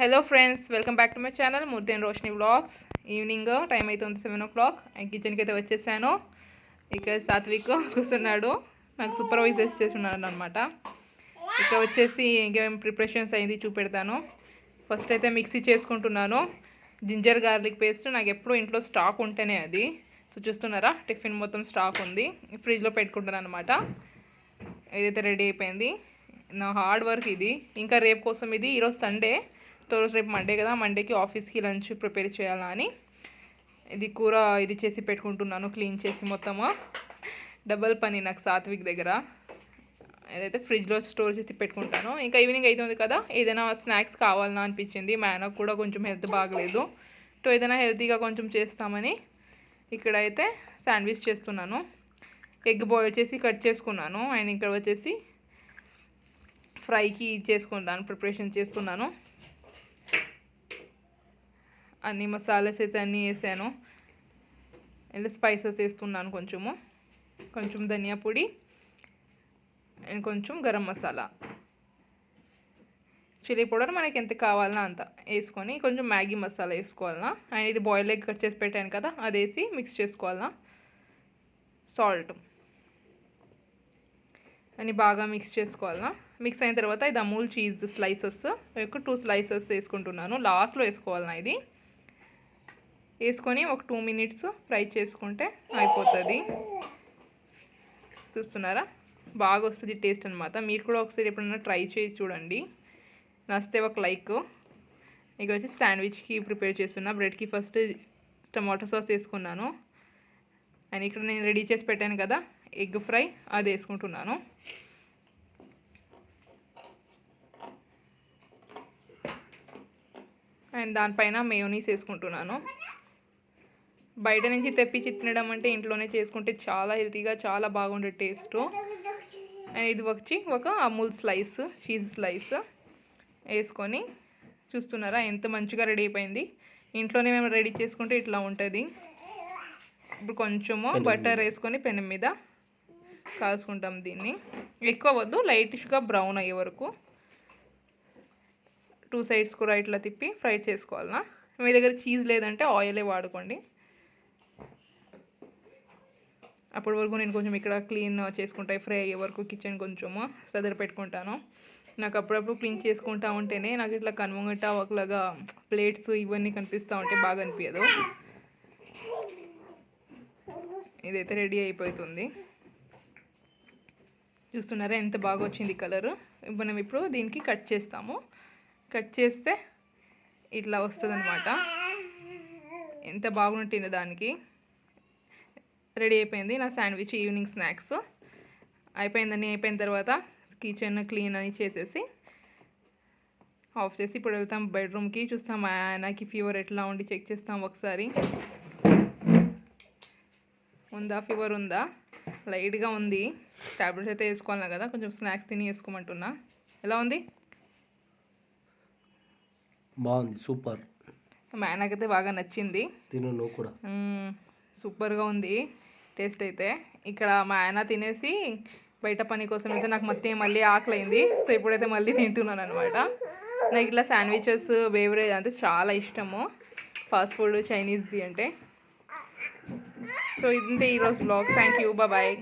Hello friends welcome back to my channel Murthy and Roshini blogs evening time అయితే ఉంది seven ఓ clock కిచెన్కి అయితే వచ్చేసాను. ఇక్కడ సాత్విక్ కూర్చున్నాడు. నాకు సూపర్వైజ్ చేస్తున్నాడు అనమాట ఇక్కడ వచ్చేసి ఇంకేం ప్రిపరేషన్స్ అయింది చూపెడతాను. ఫస్ట్ అయితే మిక్సీ చేసుకుంటున్నాను. జింజర్ గార్లిక్ పేస్ట్ నాకు ఎప్పుడూ ఇంట్లో స్టాక్ ఉంటేనే అది. సో చూస్తున్నారా? టిఫిన్ మొత్తం స్టాక్ ఉంది. ఫ్రిడ్జ్లో పెట్టుకుంటాను అనమాట ఇదైతే రెడీ అయిపోయింది. నా హార్డ్ వర్క్ ఇది. ఇంకా రేపు కోసం ఇది ఈరోజు సండే రోజు రేపు మండే కదా మండేకి ఆఫీస్కి లంచ్ ప్రిపేర్ చేయాలా అని. ఇది కూర ఇది చేసి పెట్టుకుంటున్నాను క్లీన్ చేసి మొత్తము. డబల్ పని నాకు సాత్విక్ దగ్గర. ఏదైతే ఫ్రిడ్జ్లో స్టోర్ చేసి పెట్టుకుంటాను. ఇంకా ఈవినింగ్ అవుతుంది కదా ఏదైనా స్నాక్స్ కావాలన్నా అనిపించింది. మా ఆయనకు కూడా కొంచెం హెల్త్ బాగలేదు. సో ఏదైనా హెల్తీగా కొంచెం చేస్తామని ఇక్కడైతే శాండ్విచ్ చేస్తున్నాను. ఎగ్ బాయిల్ చేసి కట్ చేసుకున్నాను. అండ్ ఇక్కడ వచ్చేసి ఫ్రైకి చేసుకుంటాను ప్రిపరేషన్ చేస్తున్నాను. అన్ని మసాలాస్ అయితే అన్నీ వేసాను. అండ్ స్పైసెస్ వేస్తున్నాను కొంచెము. కొంచెం ధనియా పొడి అండ్ కొంచెం గరం మసాలా. చిల్లీ పౌడర్ మనకి ఎంత కావాలన్నా అంత వేసుకొని కొంచెం మ్యాగీ మసాలా వేసుకోవాలన్నా. అండ్ ఇది బాయిల్ ఎగ్ కట్ చేసి పెట్టాను కదా అది వేసి మిక్స్ చేసుకోవాలన్నా. సాల్ట్ అని బాగా మిక్స్ చేసుకోవాలన్నా. మిక్స్ అయిన తర్వాత ఇది అమూల్ చీజ్ స్లైసెస్ ఒక టూ స్లైసెస్ వేసుకుంటున్నాను. లాస్ట్లో వేసుకోవాలన్నా ఇది. వేసుకొని ఒక టూ మినిట్స్ ఫ్రై చేసుకుంటే అయిపోతుంది. చూస్తున్నారా? బాగా వస్తుంది టేస్ట్ అనమాట మీరు కూడా ఒకసారి ఎప్పుడైనా ట్రై చేసి చూడండి. నస్తే ఒక లైక్. ఇక వచ్చి శాండ్విచ్కి ప్రిపేర్ చేస్తున్నా. బ్రెడ్కి ఫస్ట్ టమాటో సాస్ వేసుకున్నాను. అండ్ ఇక్కడ నేను రెడీ చేసి పెట్టాను కదా ఎగ్ ఫ్రై అది వేసుకుంటున్నాను. అండ్ దానిపైన మేయోనీస్ వేసుకుంటున్నాను. బయట నుంచి తెప్పించి తినడం అంటే ఇంట్లోనే చేసుకుంటే చాలా హెల్తీగా చాలా బాగుండే టేస్ట్. అండ్ ఇది వచ్చి ఒక అమూల్ స్లైస్ చీజ్ స్లైస్ వేసుకొని చూస్తున్నారా ఎంత మంచిగా రెడీ అయిపోయింది. ఇంట్లోనే మేము రెడీ చేసుకుంటే ఇట్లా ఉంటుంది. ఇప్పుడు కొంచెము బటర్ వేసుకొని పెనం మీద కాల్చుకుంటాం దీన్ని. ఎక్కువ వద్దు లైట్గా బ్రౌన్ అయ్యే వరకు. టూ సైడ్స్ కూడా ఇట్లా తిప్పి ఫ్రై చేసుకోవాలన్నా మీ దగ్గర చీజ్ లేదంటే ఆయిలే వాడుకోండి. అప్పటి వరకు నేను కొంచెం ఇక్కడ క్లీన్ చేసుకుంటా ఫ్రై అయ్యే వరకు కిచెన్ కొంచెము సదరి పెట్టుకుంటాను. నాకు అప్పుడప్పుడు క్లీన్ చేసుకుంటా ఉంటేనే నాకు ఇట్లా కనుమగట్ట ఒకలాగా ప్లేట్స్ ఇవన్నీ కనిపిస్తూ ఉంటే బాగా అనిపించదు ఇదైతే రెడీ అయిపోతుంది. చూస్తున్నారా ఎంత బాగా వచ్చింది కలరు? మనం ఇప్పుడు దీనికి కట్ చేస్తాము. కట్ చేస్తే ఇట్లా వస్తుంది అనమాట ఎంత బాగుంటుంది దానికి? రెడీ అయిపోయింది నా శాండ్విచ్ ఈవినింగ్ స్నాక్స్. అయిపోయిందని అయిపోయిన తర్వాత కిచెన్ క్లీన్ అని చేసేసి ఆఫ్ చేసి ఇప్పుడు వెళ్తాం బెడ్రూమ్కి. చూస్తాం మా ఆయనకి ఫీవర్ ఎట్లా ఉండి చెక్ చేస్తాం ఒకసారి. ఉందా? ఫీవర్ ఉందా? లైట్గా ఉంది. ట్యాబ్లెట్స్ అయితే వేసుకోవాలి కదా కొంచెం స్నాక్స్ తిని వేసుకోమంటున్నా. ఎలా ఉంది? బాగుంది సూపర్. మా ఆయనకైతే బాగా నచ్చింది. తిను కూడా. సూపర్గా ఉంది. టేస్ట్ అయితే ఇక్కడ మా ఆయన తినేసి బయట పని కోసం అయితే నాకు మొత్తం మళ్ళీ ఆకలైంది. సో ఇప్పుడైతే మళ్ళీ తింటున్నాను అనమాట నాకు ఇట్లా శాండ్విచెస్ బేవరేజ్ అంటే చాలా ఇష్టము. ఫాస్ట్ ఫుడ్ చైనీస్ది అంటే. సో ఇదంతే ఈరోజు బ్లాగ్ థ్యాంక్ యూ బాయ్